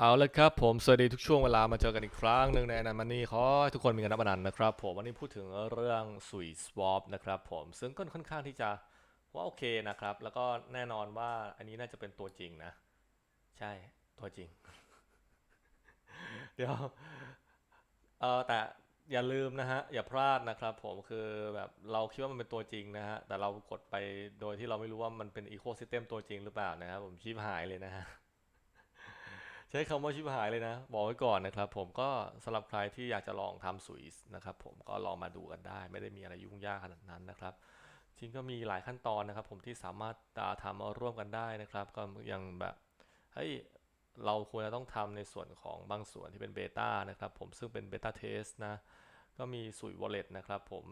เอาละครับผม สวัสดีทุกช่วงเวลามาเจอกันอีกครั้งหนึ่งในนันมันนี่ขอให้ทุกคนมีกันนับอนันต์นะครับผมวันนี้พูดถึงเรื่องสุยสวอปนะครับผมซึ่งก็ค่อนข้างที่จะว่าโอเคนะครับ แล้วก็แน่นอนว่าอันนี้น่าจะเป็นตัวจริงนะ ใช่ตัวจริง เดี๋ยวเออแต่อย่าลืมนะฮะ อย่าพลาดนะครับผมคือแบบเราคิดว่ามันเป็นตัวจริงนะฮะ แต่เรากดไปโดยที่เราไม่รู้ว่ามันเป็นอีโค y ิสเต็มตัวจริงหรือเปล่านะครับผมชิบหายเลยนะฮะ ใช้คำว่าชิบหายเลยนะ บอกไว้ก่อนนะครับผมก็สำหรับใครที่อยากจะลองทำสวิสนะครับผมก็ลองมาดูกันได้ ไม่ได้มีอะไรยุ่งยากขนาดนั้นนะครับจริงก็มีหลายขั้นตอนนะครับ ผมที่สามารถาทำร่วมกันได้นะครับ ก็ยังแบบเฮ้ยเราควรจะต้องทำในส่วนของบางส่วนที่เป็นเบต้านะครับผมซึ่งเป็นเบต้าเทสนะก็มีสุย wallet นะครับผม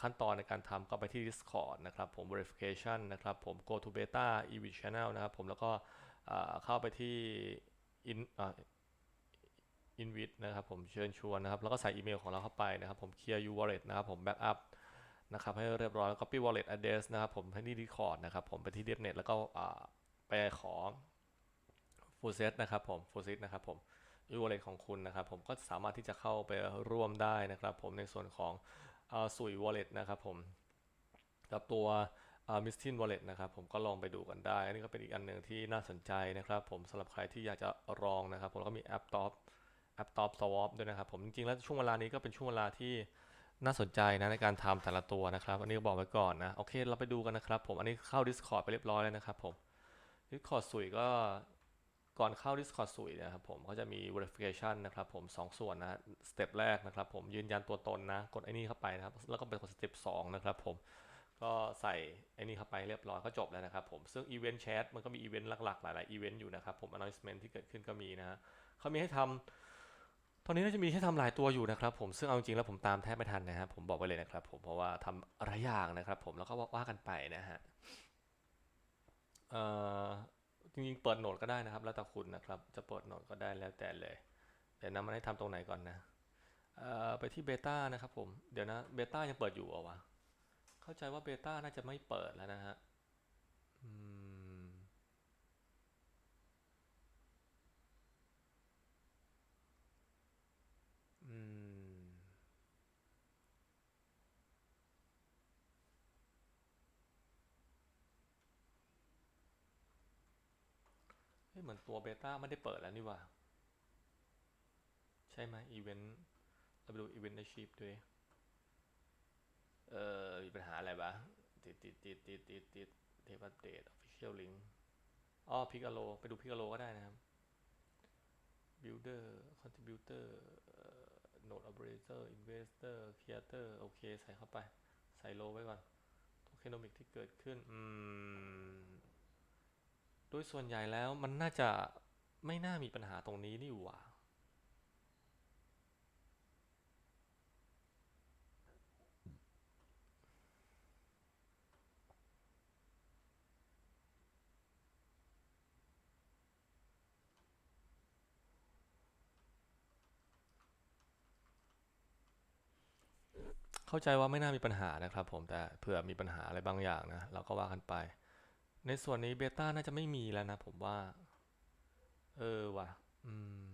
ขั้นตอนในการทำก็ไปที่ Discord นะครับผม verification นะครับผม go to beta ev channel นะครับผมแล้วก็เข้าไปที่ อ่า invite นะครับผมเชิญชวนนะครับ แล้วก็ใส่อีเมลของเราเข้าไปนะครับ ผม clear u wallet นะครับผม backup นะครับให้เรียบร้อยแล้ว copy wallet address นะครับผมให้ที่ Discord นะครับผมไปที่ DevNet แล้วก็ไปขอ full set นะครับผม full set นะครับผม u wallet ของคุณนะครับผมก็สามารถที่จะเข้าไปร่วมได้นะครับ ผมในส่วนของอสุย wallet นะครับผมกับตัว มิสทิน wallet นะครับผมก็ลองไปดูกันได้อันนี้ก็เป็นอีกอันหนึ่งที่น่าสนใจนะครับ ผมสำหรับใครที่อยากจะลองนะครับ ผมก็มี App Top App Top Swap ด้วยนะครับ ผมจริงๆแล้วช่วงเวลานี้ก็เป็นช่วงเวลาที่น่าสนใจนะในการทำแต่ละตัวนะครับ อันนี้ก็บอกไว้ก่อนนะ โอเค เราไปดูกันนะครับ ผมอันนี้เข้า Discord ไปเรียบร้อยแล้วนะครับผม Discord สุยก็ก่อนเข้า Discord สุยนะครับผมก็จะมี verification นะครับผมสองส่วนนะฮะสเต็ปแรกนะครับผมยืนยันตัวตนนะ กดไอ้นี่เข้าไปนะครับ แล้วก็เป็นกดสเต็ปสองนะครับผม ก็ใส่ไอ้นี่เข้าไปเรียบร้อยก็จบแล้วนะครับผมซึ่ง Event Chat มันก็มีอีเวนหลักๆ หลายๆอีเวนอยู่นะครับผม announcement ที่เกิดขึ้นก็มีนะฮะเขามีให้ทำตอนนี้น่าจะมีให้ทำหลายตัวอยู่นะครับผมซึ่งเอาจริงๆแล้วผมตามแทบไม่ทันนะครับผมบอกไว้เลยนะครับผมเพราะว่าทำหลายอย่างนะครับผมแล้วก็ว่ากันไปนะฮะเอ่อจริงๆเปิดโหนดก็ได้นะครับ แล้วแต่คุณนะครับจะเปิดโหนดก็ได้แล้วแต่เลยเดี๋ยวนะมันให้ทำตรงไหนก่อนนะเอ่อไปที่เบต้านะครับผมเดี๋ยวนะเบต้ายังเปิดอยู่เหรอวะ เข้าใจว่าเบต้าน่าจะไม่เปิดแล้วนะฮะอืมอืม เฮ้ยเหมือนตัวเบต้าไม่ได้เปิดแล้วนี่ว่า ใช่ไหมอีเวนต์เราไปดูอีเวนต์ในชีพด้วย เอ่อมีปัญหาอะไรบ้างติดติดติดติดติดติดเทปอัปเดต official link อ๋อพิกาโลไปดูพิกาโลก็ได้นะครับ builder contributor เอ่อ node operator investor creator โอเค ใส่เข้าไป ใส่โลไว้ก่อน tokenomic ที่เกิดขึ้น อืม โดยส่วนใหญ่แล้วมันน่าจะไม่น่ามีปัญหาตรงนี้นี่หว่า เข้าใจว่าไม่น่ามีปัญหานะครับผมแต่เผื่อมีปัญหาอะไรบางอย่างนะเราก็ว่ากันไป ในส่วนนี้เบต้าน่าจะไม่มีแล้วนะผมว่า เออว่ะ อืม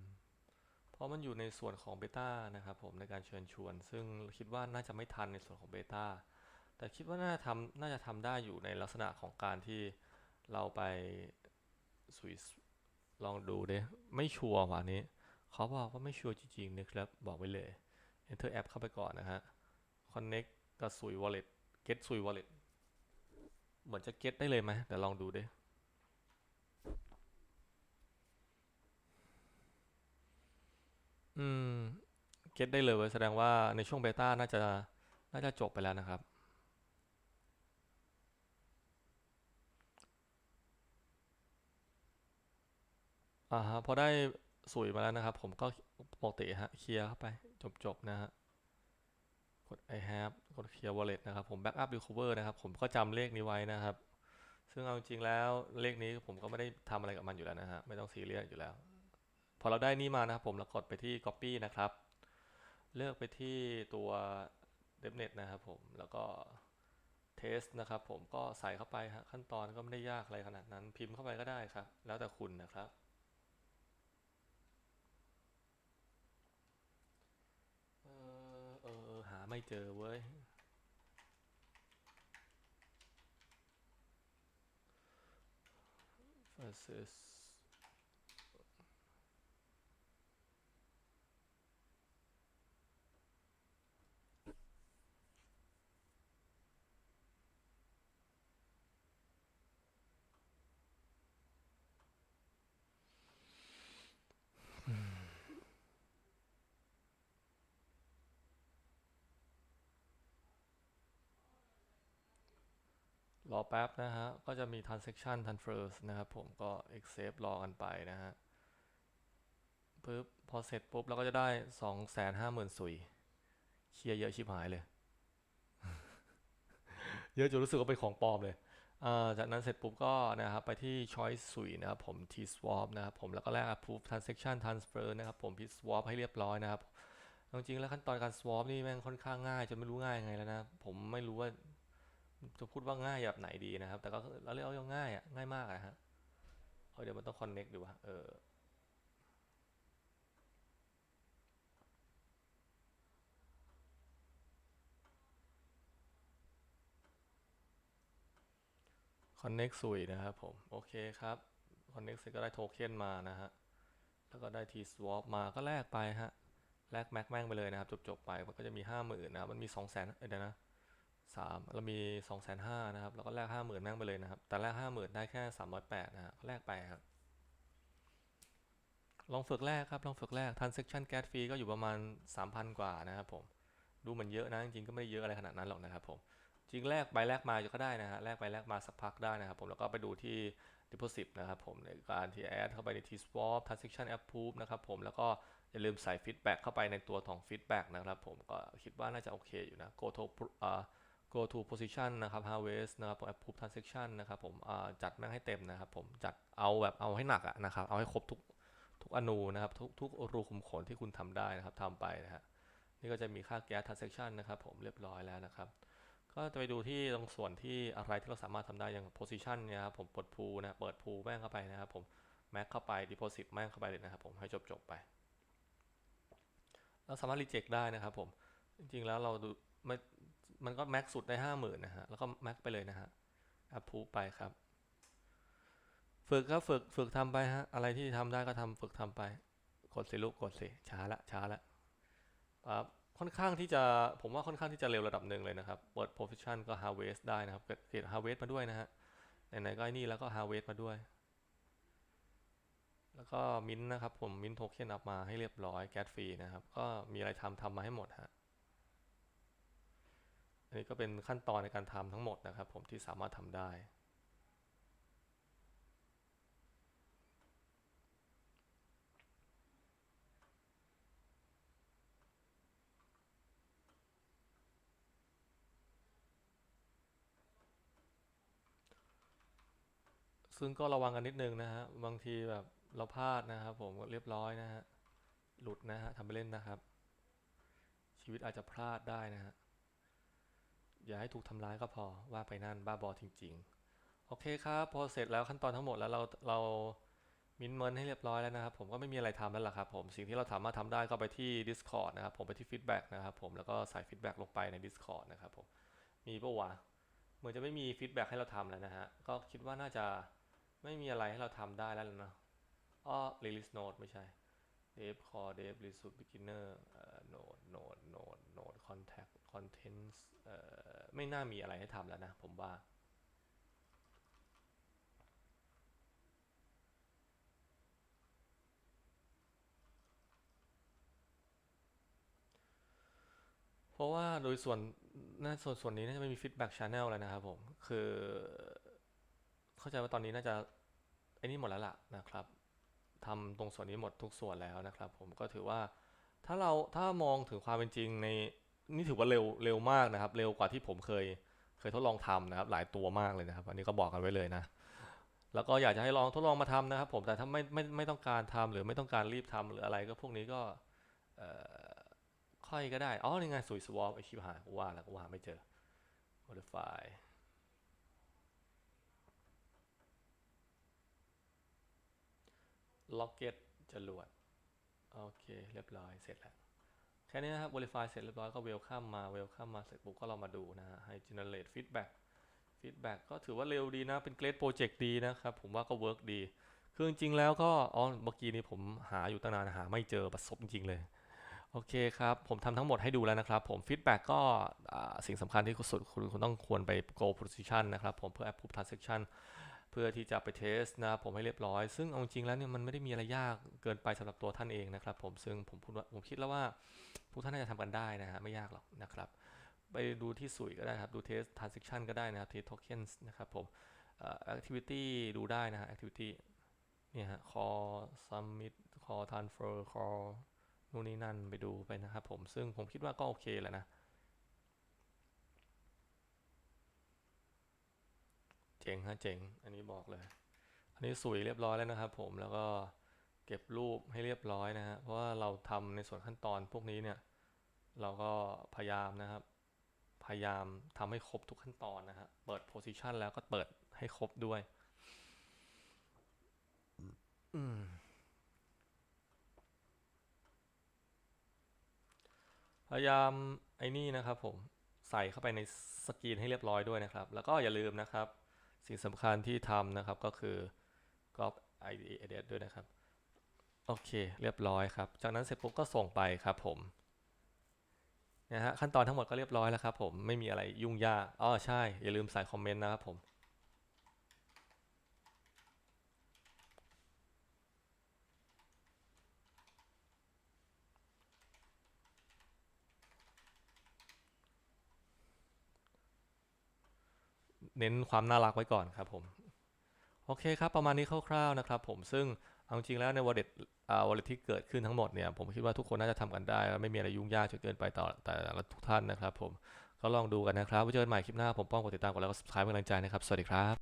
เพราะมันอยู่ในส่วนของเบต้านะครับผมในการเชิญชวน ซึ่งคิดว่าน่าจะไม่ทันในส่วนของเบต้าแต่คิดว่าน่าทำน่าจะทำได้อยู่ในลักษณะของการที่เราไปสวิสลองดูเด้ไม่ชัวร์ว่ะอันนี้เขาบอกว่าไม่ชัวร์จริงๆนะครับ บอกไว้เลย enter app เข้าไปก่อนนะฮะ connect กับสุย wallet get สุย wallet เหมือนจะ get ได้เลยไหมเดี๋ยวลองดูดิอืม get ได้เลยเว้ยแสดงว่าในช่วงเบต้าน่าจะน่าจะจบไปแล้วนะครับอ่าฮะพอได้สุยมาแล้วนะครับ ผมก็ปกติฮะเคลียร์เข้าไปจบๆนะฮะ กด I have กด clear wallet นะครับ ผม backup recover นะครับ ผมก็จำเลขนี้ไว้นะครับ ซึ่งเอาจริงแล้วเลขนี้ผมก็ไม่ได้ทำอะไรกับมันอยู่แล้วนะฮะ ไม่ต้องซีเรียสอยู่แล้ว พอเราได้นี่มานะครับผมเรากดไปที่ copy นะครับ เลือกไปที่ตัว devnet นะครับผม แล้วก็ test นะครับผมก็ใส่เข้าไปฮะขั้นตอนก็ไม่ได้ยากอะไรขนาดนั้น พิมพ์เข้าไปก็ได้ครับ แล้วแต่คุณนะครับ ไม่เจอเว้ย versus รอแป๊บนะฮะ ก็จะมี transaction transfers นะครับ ผมก็ accept รอกันไปนะฮะปึ๊บพอเสร็จปุ๊บเราก็จะได้สองแสนห้าหมื่นสุยเชียร์เยอะชิบหายเลย เยอะจนรู้สึกว่าเป็นของปลอมเลยอ่าจากนั้นเสร็จปุ๊บก็นะครับไปที่ choice สุยนะครับผม t swap นะครับผมแล้วก็แลก approve transaction transfer นะครับผม p swap ให้เรียบร้อยนะครับจริงๆแล้วขั้นตอนการ swap นี่แม่งค่อนข้างง่ายจนไม่รู้ง่ายยังไงแล้วนะ ผมไม่รู้ว่า จะพูดว่าง่ายแบบไหนดีนะครับ แต่ก็เราเรียกว่าง่ายอะง่ายมากอะฮะเอาเดี๋ยวมันต้อง connect ดูว่าเออ connect สุยนะครับผม โอเคครับ connect เสร็จก็ได้โทเค็นมานะฮะ แล้วก็ได้ t swap มาก็แลกไปฮะ แลกแม็กแม่งไปเลยนะครับ จบๆไป มันก็จะมีห้าหมื่นนะ มันมีสองแสนเดี๋ยวนะ สามเรามีสองแสนห้านะครับ แล้วก็แลกห้าหมื่นแม่งไปเลยนะครับ แต่แลกห้าหมื่นได้แค่สามร้อยแปดนะฮะก็แลกไปครับ ลองฝึกแรกครับ ลองฝึกแรก transaction gas fee ก็อยู่ประมาณ 3,000 กว่านะครับผม ดูเหมือนเยอะนะ จริงๆ ก็ไม่ได้เยอะอะไรขนาดนั้นหรอกนะครับผม จริงแลกไปแลกมาก็ได้นะฮะ แลกไปแลกมาสักพักได้นะครับผม แล้วก็ไปดูที่ deposit นะครับผม ในการที่ add เข้าไปใน t swap transaction approve นะครับผม แล้วก็อย่าลืมใส่ feedback เข้าไปในตัวของ feedback นะครับผม ก็คิดว่าน่าจะโอเคอยู่นะ go to อ่า go to position นะครับ harvest นะครับ approve transaction นะครับผมจัดแม่งให้เต็มนะครับผมจัดเอาแบบเอาให้หนักอะนะครับ เอาให้ครบทุกทุกอนูนะครับทุกทุกรูขุมขนที่คุณทำได้นะครับทำไปนะฮะนี่ก็จะมีค่า gas transaction นะครับผมเรียบร้อยแล้วนะครับ ก็จะไปดูที่ตรงส่วนที่อะไรที่เราสามารถทำได้อย่าง position เนี่ยครับผมปิด pool นะเปิด pool แม่งเข้าไปนะครับผม max เข้าไป deposit แม่งเข้าไปเลยนะครับผมให้จบจบไปเราสามารถ reject ได้นะครับผมจริงๆแล้วเราดูไม่ มันก็ max สุดได้ห้าหมื่นนะฮะ แล้วก็ max ไปเลยนะฮะ approve ไปครับ ฝึกครับฝึกฝึกทำไปฮะ อะไรที่ทำได้ก็ทำฝึกทำไป กดสิลูกกดสิ ช้าละช้าละครับค่อนข้างที่จะผมว่าค่อนข้างที่จะเร็วระดับหนึ่งเลยนะครับ เปิด position ก็ harvest ได้นะครับ เกิดเกิด harvest มาด้วยนะฮะ ไหนๆก็ไอ้นี่แล้วก็ harvest มาด้วย แล้วก็มินนะครับผมมินโทเค็นออกมาให้เรียบร้อยแก๊สฟรีนะครับ ก็มีอะไรทำทำมาให้หมดฮะ อันนี้ก็เป็นขั้นตอนในการทำทั้งหมดนะครับ ผมที่สามารถทำได้ซึ่งก็ระวังกันนิดนึงนะฮะ บางทีแบบเราพลาดนะครับผมก็เรียบร้อยนะฮะ หลุดนะฮะทำไปเล่นนะครับ ชีวิตอาจจะพลาดได้นะฮะ อย่าให้ถูกทำร้ายก็พอว่าไปนั่นบ้าบอจริง ๆ โอเคครับพอเสร็จแล้วขั้นตอนทั้งหมดแล้วเราเรามินเมินให้เรียบร้อยแล้วนะครับ ผมก็ไม่มีอะไรทำแล้วล่ะครับผมสิ่งที่เราสามารถทำได้ก็ไปที่ Discord นะครับผมไปที่ Feedback นะครับผมแล้วก็ใส่ Feedback ลงไปใน Discord นะครับผมมีปะวะเหมือนจะไม่มี Feedback ให้เราทำแล้วนะฮะก็คิดว่าน่าจะไม่มีอะไรให้เราทำได้แล้วเนาะอ้อ release node ไม่ใช่ dev core dev resource beginner เอ่อ node node node node contact contents เอ่อ ไม่น่ามีอะไรให้ทำแล้วนะผมว่าเพราะว่าโดยส่วนน่าส่วนส่วนนี้น่าจะไม่มี feedback channel แล้วนะครับผม คือ เข้าใจว่าตอนนี้น่าจะไอ้นี่หมดแล้วล่ะนะครับทำตรงส่วนนี้หมดทุกส่วนแล้วนะครับ ผมก็ถือว่าถ้าเราถ้ามองถึงความเป็นจริงใน นี่ถือว่าเร็วเร็วมากนะครับ เร็วกว่าที่ผมเคยเคยทดลองทำนะครับ หลายตัวมากเลยนะครับ อันนี้ก็บอกกันไว้เลยนะแล้วก็อยากจะให้ลองทดลองมาทำนะครับ ผมแต่ถ้าไม่ไม่ไม่ต้องการทำหรือไม่ต้องการรีบทำหรืออะไรก็พวกนี้ก็ค่อยก็ได้อ๋อนี่ไงสุยสวอปไอชิบหายว่าแล้วกูหาไม่เจอ modify ล็อกเก็ตจรวด โอเค เรียบร้อยเสร็จแล้ว แค่นี้นะครับ verify เสร็จเรียบร้อยก็ welcome มา welcome มาเสร็จปุ๊บก็เรามาดูนะฮะให้ generate feedback feedback ก็ถือว่าเร็วดีนะ เป็น great project ดีนะครับ ผมว่าก็ work ดี คือจริงๆแล้วก็อ๋อเมื่อกี้นี้ผมหาอยู่ตั้งนานหาไม่เจอประสบจริงเลย โอเคครับ ผมทำทั้งหมดให้ดูแล้วนะครับ ผม feedback ก็สิ่งสำคัญที่สุดคุณคุณต้องควรไป go position นะครับ ผมเพื่อ approve transaction เพื่อที่จะไปเทสนะผมให้เรียบร้อย ซึ่งเอาจริงแล้วเนี่ยมันไม่ได้มีอะไรยากเกินไปสำหรับตัวท่านเองนะครับผมซึ่งผมพูดว่าผมคิดแล้วว่า พวกท่านน่าจะทำกันได้นะฮะไม่ยากหรอกนะครับ ไปดูที่สุยก็ได้ครับ ดูเทส transaction ก็ได้นะครับเทส tokens นะครับผมเอ่อ activity ดูได้นะฮะ activity เนี่ยฮะ call submit call transfer call นู่นนี่นั่นไปดูไปนะครับผมซึ่งผมคิดว่าก็โอเคแหละนะเจ๋งฮะเจ๋ง อันนี้บอกเลย อันนี้สุยเรียบร้อยแล้วนะครับผมแล้วก็ เก็บรูปให้เรียบร้อยนะฮะเพราะว่าเราทำในส่วนขั้นตอนพวกนี้เนี่ย เราก็พยายามนะครับ พยายามทำให้ครบทุกขั้นตอนนะฮะเปิด position แล้วก็เปิดให้ครบด้วยอืมพยายามไอ้นี่นะครับผมใส่เข้าไปในสกรีนให้เรียบร้อยด้วยนะครับ แล้วก็อย่าลืมนะครับ สิ่งสำคัญที่ทำนะครับก็คือ copy id address ด้วยนะครับ โอเค เรียบร้อยครับ จากนั้นเสร็จปุ๊บก็ส่งไปครับผมนะฮะขั้นตอนทั้งหมดก็เรียบร้อยแล้วครับผมไม่มีอะไรยุ่งยากอ๋อใช่ อย่าลืมใส่คอมเมนต์นะครับผมเน้นความน่ารักไว้ก่อนครับผม โอเคครับ ประมาณนี้คร่าวๆนะครับผมซึ่งเอาจริงๆแล้วในวอลเล็ตวอลเล็ตที่เกิดขึ้นทั้งหมดเนี่ยผมคิดว่าทุกคนน่าจะทำกันได้ไม่มีอะไรยุ่งยากจนเกินไปต่อแต่ละทุกท่านนะครับผมก็ลองดูกันนะครับไว้เจอกันใหม่คลิปหน้าผมป้องกดติดตามกดไลค์กด subscribe เป็นกำลังใจนะครับ สวัสดีครับ